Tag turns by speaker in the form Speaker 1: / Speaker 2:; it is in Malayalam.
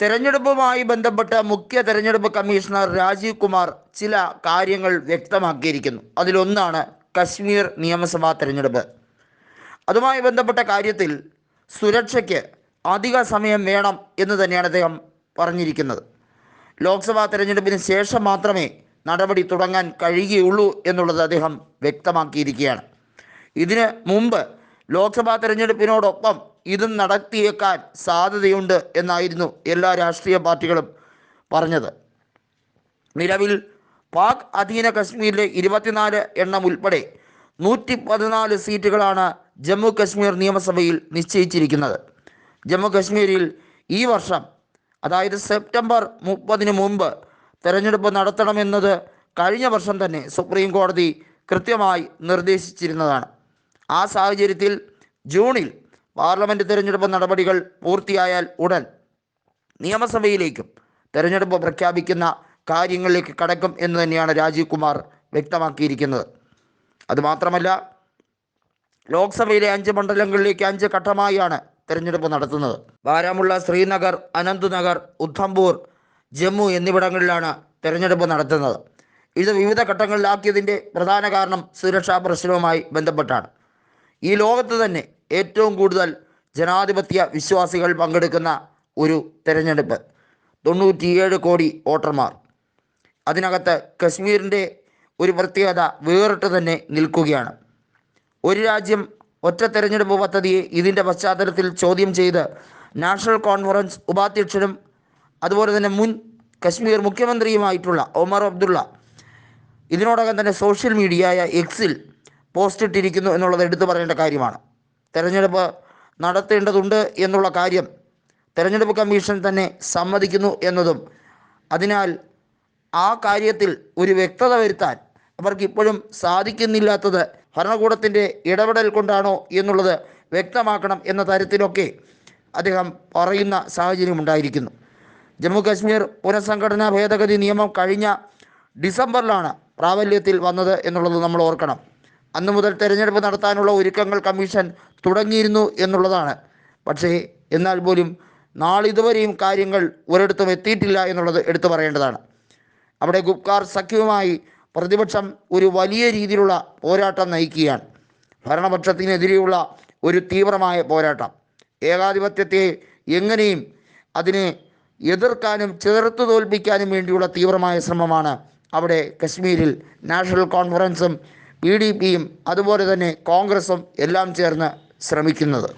Speaker 1: തെരഞ്ഞെടുപ്പുമായി ബന്ധപ്പെട്ട് മുഖ്യ തെരഞ്ഞെടുപ്പ് കമ്മീഷണർ രാജീവ് കുമാർ ചില കാര്യങ്ങൾ വ്യക്തമാക്കിയിരിക്കുന്നു. അതിലൊന്നാണ് കശ്മീർ നിയമസഭാ തെരഞ്ഞെടുപ്പ്. അതുമായി ബന്ധപ്പെട്ട കാര്യത്തിൽ സുരക്ഷയ്ക്ക് അധിക സമയം വേണം എന്ന് തന്നെയാണ് അദ്ദേഹം പറഞ്ഞിരിക്കുന്നത്. ലോക്സഭാ തെരഞ്ഞെടുപ്പിന് ശേഷം മാത്രമേ നടപടി തുടങ്ങാൻ കഴിയുകയുള്ളൂ എന്നുള്ളത് അദ്ദേഹം വ്യക്തമാക്കിയിരിക്കുകയാണ്. ഇതിന് മുമ്പ് ലോക്സഭാ തെരഞ്ഞെടുപ്പിനോടൊപ്പം ഇതും നടത്തിയേക്കാൻ സാധ്യതയുണ്ട് എന്നായിരുന്നു എല്ലാ രാഷ്ട്രീയ പാർട്ടികളും പറഞ്ഞത്. നിലവിൽ പാക് അധീന കശ്മീരിലെ ഇരുപത്തിനാല് എണ്ണം ഉൾപ്പെടെ നൂറ്റി പതിനാല് സീറ്റുകളാണ് ജമ്മു കശ്മീർ നിയമസഭയിൽ നിശ്ചയിച്ചിരിക്കുന്നത്. ജമ്മു കശ്മീരിൽ ഈ വർഷം അതായത് സെപ്റ്റംബർ മുപ്പതിന് മുമ്പ് തെരഞ്ഞെടുപ്പ് നടത്തണമെന്നത് കഴിഞ്ഞ വർഷം തന്നെ സുപ്രീം കോടതി കൃത്യമായി നിർദ്ദേശിച്ചിരുന്നതാണ്. ആ സാഹചര്യത്തിൽ ജൂണിൽ പാർലമെന്റ് തിരഞ്ഞെടുപ്പ് നടപടികൾ പൂർത്തിയായാൽ ഉടൻ നിയമസഭയിലേക്കും തെരഞ്ഞെടുപ്പ് പ്രഖ്യാപിക്കുന്ന കാര്യങ്ങളിലേക്ക് കടക്കും എന്ന് തന്നെയാണ് രാജീവ് കുമാർ വ്യക്തമാക്കിയിരിക്കുന്നത്. അതുമാത്രമല്ല ലോക്സഭയിലെ അഞ്ച് മണ്ഡലങ്ങളിലേക്ക് അഞ്ച് ഘട്ടമായാണ് തെരഞ്ഞെടുപ്പ് നടത്തുന്നത്. ബാരാമുള്ള ശ്രീനഗർ അനന്ത്നഗർ ഉദ്ധംപൂർ ജമ്മു എന്നിവിടങ്ങളിലാണ് തെരഞ്ഞെടുപ്പ് നടത്തുന്നത്. ഇത് വിവിധ ഘട്ടങ്ങളിലാക്കിയതിന്റെ പ്രധാന കാരണം സുരക്ഷാ പ്രശ്നവുമായി ബന്ധപ്പെട്ടാണ്. ഈ ലോകത്ത് തന്നെ ഏറ്റവും കൂടുതൽ ജനാധിപത്യ വിശ്വാസികൾ പങ്കെടുക്കുന്ന ഒരു തെരഞ്ഞെടുപ്പ്. തൊണ്ണൂറ്റിയേഴ് കോടി വോട്ടർമാർ. അതിനകത്ത് കശ്മീരിന്റെ ഒരു പ്രത്യേകത വേറിട്ട് തന്നെ നിൽക്കുകയാണ്. ഒരു രാജ്യം ഒറ്റ തെരഞ്ഞെടുപ്പ് പദ്ധതിയെ ഇതിന്റെ പശ്ചാത്തലത്തിൽ ചോദ്യം ചെയ്ത് നാഷണൽ കോൺഫറൻസ് ഉപാധ്യക്ഷനും അതുപോലെ തന്നെ മുൻ കശ്മീർ മുഖ്യമന്ത്രിയുമായിട്ടുള്ള ഒമർ അബ്ദുള്ള ഇതിനോടകം തന്നെ സോഷ്യൽ മീഡിയയായ എക്സിൽ പോസ്റ്റ് ഇട്ടിരിക്കുന്നു എന്നുള്ളത് എടുത്തു പറയേണ്ട കാര്യമാണ്. തെരഞ്ഞെടുപ്പ് നടത്തേണ്ടതുണ്ട് എന്നുള്ള കാര്യം തെരഞ്ഞെടുപ്പ് കമ്മീഷൻ തന്നെ സമ്മതിക്കുന്നു എന്നതും അതിനാൽ ആ കാര്യത്തിൽ ഒരു വ്യക്തത വരുത്താൻ അവർക്ക് ഇപ്പോഴും സാധിക്കുന്നില്ലാത്തത് ഭരണകൂടത്തിന്റെ ഇടപെടൽ കൊണ്ടാണോ എന്നുള്ളത് വ്യക്തമാക്കണം എന്ന തരത്തിലൊക്കെ അദ്ദേഹം പറയുന്ന സാഹചര്യം ഉണ്ടായിരിക്കുന്നു. ജമ്മു കാശ്മീർ പുനഃസംഘടനാ ഭേദഗതി നിയമം കഴിഞ്ഞ ഡിസംബറിലാണ് പ്രാബല്യത്തിൽ വന്നത് എന്നുള്ളത് നമ്മൾ ഓർക്കണം. അന്നു മുതൽ തെരഞ്ഞെടുപ്പ് നടത്താനുള്ള ഒരുക്കങ്ങൾ കമ്മീഷൻ തുടങ്ങിയിരുന്നു എന്നുള്ളതാണ്. പക്ഷേ എന്നാൽ പോലും നാളിതുവരെയും കാര്യങ്ങൾ ഒരിടത്തും എത്തിയിട്ടില്ല എന്നുള്ളത് എടുത്തു പറയേണ്ടതാണ്. അവിടെ ഗുപ്കാർ സഖ്യവുമായി പ്രതിപക്ഷം ഒരു വലിയ രീതിയിലുള്ള പോരാട്ടം നയിക്കുകയാണ്. ഭരണപക്ഷത്തിനെതിരെയുള്ള ഒരു തീവ്രമായ പോരാട്ടം. ഏകാധിപത്യത്തെ എങ്ങനെയും അതിനെ എതിർക്കാനും ചെറുത്തു തോൽപ്പിക്കാനും വേണ്ടിയുള്ള തീവ്രമായ ശ്രമമാണ് അവിടെ കശ്മീരിൽ നാഷണൽ കോൺഫറൻസും പി ഡി പിയും അതുപോലെ തന്നെ കോൺഗ്രസും എല്ലാം ചേർന്ന് ശ്രമിക്കുന്നത്.